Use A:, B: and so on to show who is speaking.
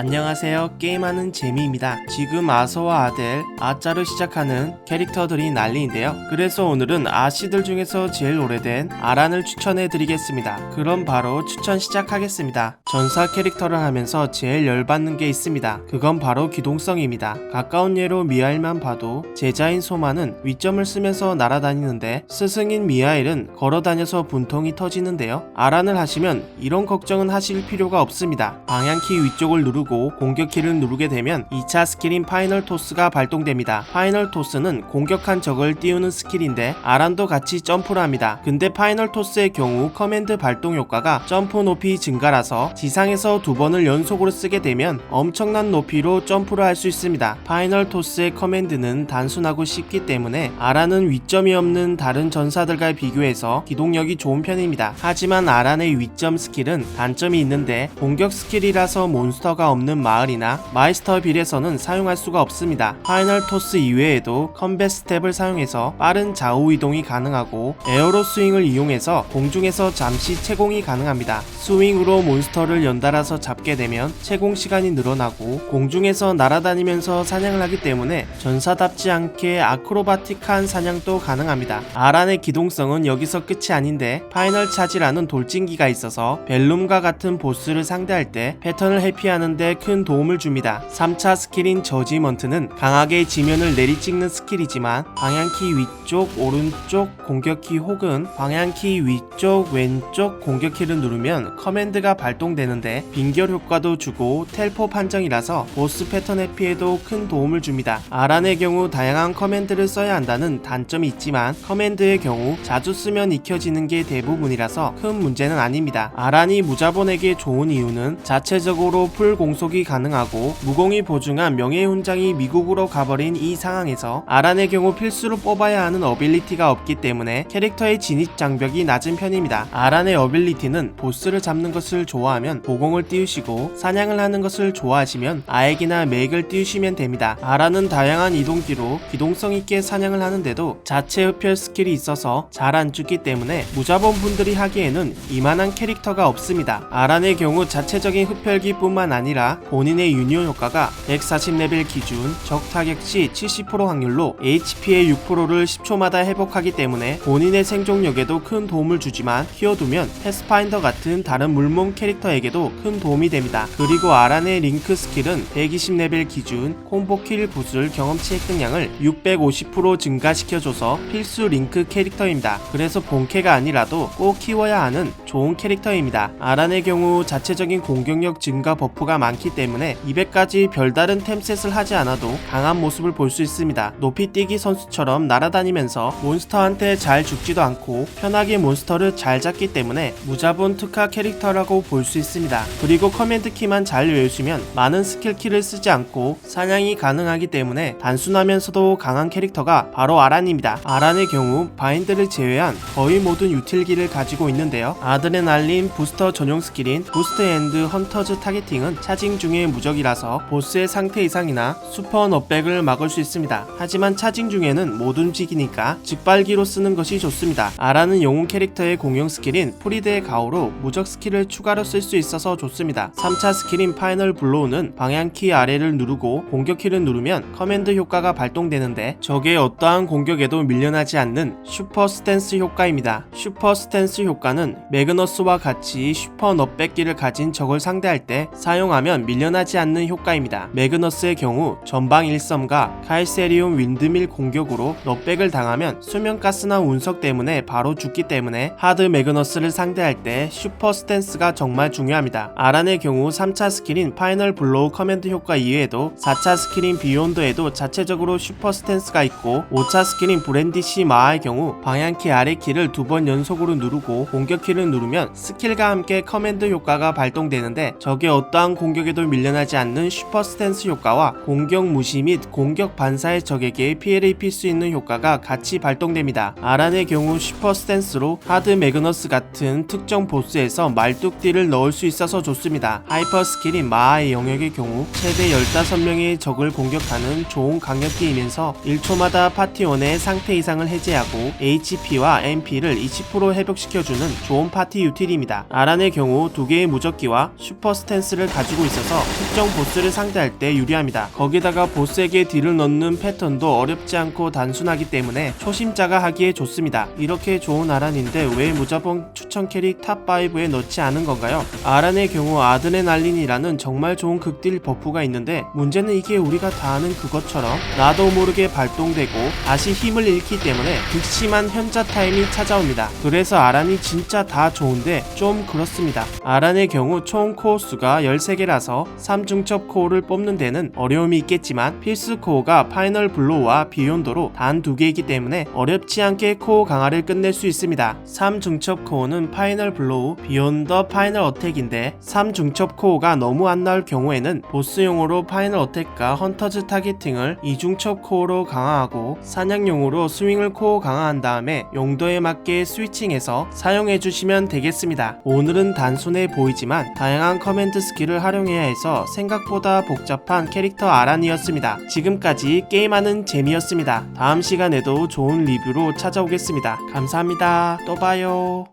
A: 안녕하세요. 게임하는 재미입니다. 지금 아서와 아델, 아자로 시작하는 캐릭터들이 난리인데요. 그래서 오늘은 아씨들 중에서 제일 오래된 아란을 추천해 드리겠습니다. 그럼 바로 추천 시작하겠습니다. 전사 캐릭터를 하면서 제일 열받는 게 있습니다. 그건 바로 기동성입니다. 가까운 예로 미하일만 봐도 제자인 소마는 위점을 쓰면서 날아다니는데 스승인 미하일은 걸어다녀서 분통이 터지는데요. 아란을 하시면 이런 걱정은 하실 필요가 없습니다. 방향키 위쪽을 누르고 공격 키를 누르게 되면 2차 스킬인 파이널 토스가 발동됩니다. 파이널 토스는 공격한 적을 띄우는 스킬인데 아란도 같이 점프를 합니다. 근데 파이널 토스의 경우 커맨드 발동 효과가 점프 높이 증가라서 지상에서 두 번을 연속으로 쓰게 되면 엄청난 높이로 점프를 할 수 있습니다. 파이널 토스의 커맨드는 단순하고 쉽기 때문에 아란은 위점이 없는 다른 전사들과 비교해서 기동력이 좋은 편입니다. 하지만 아란의 위점 스킬은 단점이 있는데 공격 스킬이라서 몬스터가 없는 마을이나 마이스터 빌에서는 사용할 수가 없습니다. 파이널 토스 이외에도 컴뱃 스텝을 사용해서 빠른 좌우 이동이 가능하고 에어로 스윙을 이용해서 공중에서 잠시 채공이 가능합니다. 스윙으로 몬스터를 연달아서 잡게 되면 채공 시간이 늘어나고 공중에서 날아다니면서 사냥을 하기 때문에 전사답지 않게 아크로바틱한 사냥도 가능합니다. 아란의 기동성은 여기서 끝이 아닌데 파이널 차지라는 돌진기가 있어서 벨룸과 같은 보스를 상대할 때 패턴을 회피하는데 큰 도움을 줍니다. 3차 스킬인 저지먼트는 강하게 지면을 내리찍는 스킬이지만 방향키 위쪽, 오른쪽 공격키 혹은 방향키 위쪽, 왼쪽 공격키를 누르면 커맨드가 발동되는데 빙결 효과도 주고 텔포 판정이라서 보스 패턴 회피에도 큰 도움을 줍니다. 아란의 경우 다양한 커맨드를 써야 한다는 단점이 있지만 커맨드의 경우 자주 쓰면 익혀지는 게 대부분이라서 큰 문제는 아닙니다. 아란이 무자본에게 좋은 이유는 자체적으로 풀 공 속이 가능하고 무공이 보증한 명예훈장이 미국으로 가버린 이 상황에서 아란의 경우 필수로 뽑아야 하는 어빌리티가 없기 때문에 캐릭터의 진입 장벽이 낮은 편입니다. 아란의 어빌리티는 보스를 잡는 것을 좋아하면 보공을 띄우시고 사냥을 하는 것을 좋아하시면 아액이나 맥을 띄우시면 됩니다. 아란은 다양한 이동기로 기동성 있게 사냥을 하는데도 자체 흡혈 스킬이 있어서 잘 안 죽기 때문에 무자본 분들이 하기에는 이만한 캐릭터가 없습니다. 아란의 경우 자체적인 흡혈기뿐만 아니라 본인의 유니온 효과가 140레벨 기준 적 타격 시 70% 확률로 HP의 6%를 10초마다 회복하기 때문에 본인의 생존력에도 큰 도움을 주지만 키워두면 패스파인더 같은 다른 물몸 캐릭터에게도 큰 도움이 됩니다. 그리고 아란의 링크 스킬은 120레벨 기준 콤보킬 구슬 경험치 획득량을 650% 증가시켜줘서 필수 링크 캐릭터입니다. 그래서 본캐가 아니라도 꼭 키워야 하는 좋은 캐릭터입니다. 아란의 경우 자체적인 공격력 증가 버프가 많기 때문에 200까지 별다른 템셋을 하지 않아도 강한 모습을 볼 수 있습니다. 높이 뛰기 선수처럼 날아다니면서 몬스터한테 잘 죽지도 않고 편하게 몬스터를 잘 잡기 때문에 무자본 특화 캐릭터라고 볼 수 있습니다. 그리고 커맨드 키만 잘 외우시면 많은 스킬 키를 쓰지 않고 사냥이 가능하기 때문에 단순하면서도 강한 캐릭터가 바로 아란입니다. 아란의 경우 바인드를 제외한 거의 모든 유틸기를 가지고 있는데요. 아드레날린 부스터 전용 스킬인 부스트 앤드 헌터즈 타겟팅은 차징 중에 무적이라서 보스의 상태 이상이나 슈퍼 넛백을 막을 수 있습니다. 하지만 차징 중에는 못 움직이니까 직발기로 쓰는 것이 좋습니다. 아라는 영웅 캐릭터의 공용 스킬인 프리드의 가오로 무적 스킬을 추가로 쓸 수 있어서 좋습니다. 3차 스킬인 파이널 블로우는 방향키 아래를 누르고 공격키를 누르면 커맨드 효과가 발동되는데 적의 어떠한 공격에도 밀려나지 않는 슈퍼 스탠스 효과입니다. 슈퍼 스탠스 효과는 매그너스와 같이 슈퍼 넛백기를 가진 적을 상대할 때 사용하면 밀려나지 않는 효과입니다. 매그너스의 경우 전방 1섬과 카이세리움 윈드밀 공격으로 넛백을 당하면 수면가스나 운석 때문에 바로 죽기 때문에 하드 매그너스를 상대할 때 슈퍼 스탠스가 정말 중요합니다. 아란의 경우 3차 스킬인 파이널 블로우 커맨드 효과 이외에도 4차 스킬인 비욘드에도 자체적으로 슈퍼 스탠스가 있고 5차 스킬인 브랜디시 마의 경우 방향키 아래 키를 두 번 연속으로 누르고 공격 키를 누르면 스킬과 함께 커맨드 효과가 발동되는데 적의 어떠한 공격 에도 밀려나지 않는 슈퍼 스탠스 효과와 공격 무시 및 공격 반사의 적에게 피해를 입힐 수 있는 효과가 같이 발동됩니다. 아란의 경우 슈퍼 스탠스로 하드 매그너스 같은 특정 보스에서 말뚝띠를 넣을 수 있어서 좋습니다. 하이퍼 스킬인 마하의 영역의 경우 최대 15명의 적을 공격하는 좋은 강력기이면서 1초마다 파티원의 상태 이상을 해제하고 HP와 MP를 20% 회복시켜주는 좋은 파티 유틸입니다. 아란의 경우 두 개의 무적기와 슈퍼 스탠스를 가지고 있어서 특정 보스를 상대할 때 유리합니다. 거기다가 보스에게 딜을 넣는 패턴도 어렵지 않고 단순하기 때문에 초심자가 하기에 좋습니다. 이렇게 좋은 아란인데 왜 무자본 추천 캐릭 탑5에 넣지 않은 건가요? 아란의 경우 아드레날린이라는 정말 좋은 극딜 버프가 있는데 문제는 이게 우리가 다 아는 그것처럼 나도 모르게 발동되고 다시 힘을 잃기 때문에 극심한 현자 타임이 찾아옵니다. 그래서 아란이 진짜 다 좋은데 좀 그렇습니다. 아란의 경우 총 코어 수가 13개라 서 3중첩 코어를 뽑는 데는 어려움이 있겠지만 필수 코어가 파이널 블로우와 비욘도로 단 두 개이기 때문에 어렵지 않게 코어 강화를 끝낼 수 있습니다. 3중첩 코어는 파이널 블로우, 비욘더 파이널 어택인데 3중첩 코어가 너무 안 나올 경우에는 보스용으로 파이널 어택과 헌터즈 타겟팅을 2중첩 코어로 강화하고 사냥용으로 스윙을 코어 강화한 다음에 용도에 맞게 스위칭해서 사용해 주시면 되겠습니다. 오늘은 단순해 보이지만 다양한 커맨드 스킬을 활용 해야 해서 생각보다 복잡한 캐릭터 아란이었습니다. 지금까지 게임하는 재미였습니다. 다음 시간에도 좋은 리뷰로 찾아오겠습니다. 감사합니다. 또 봐요.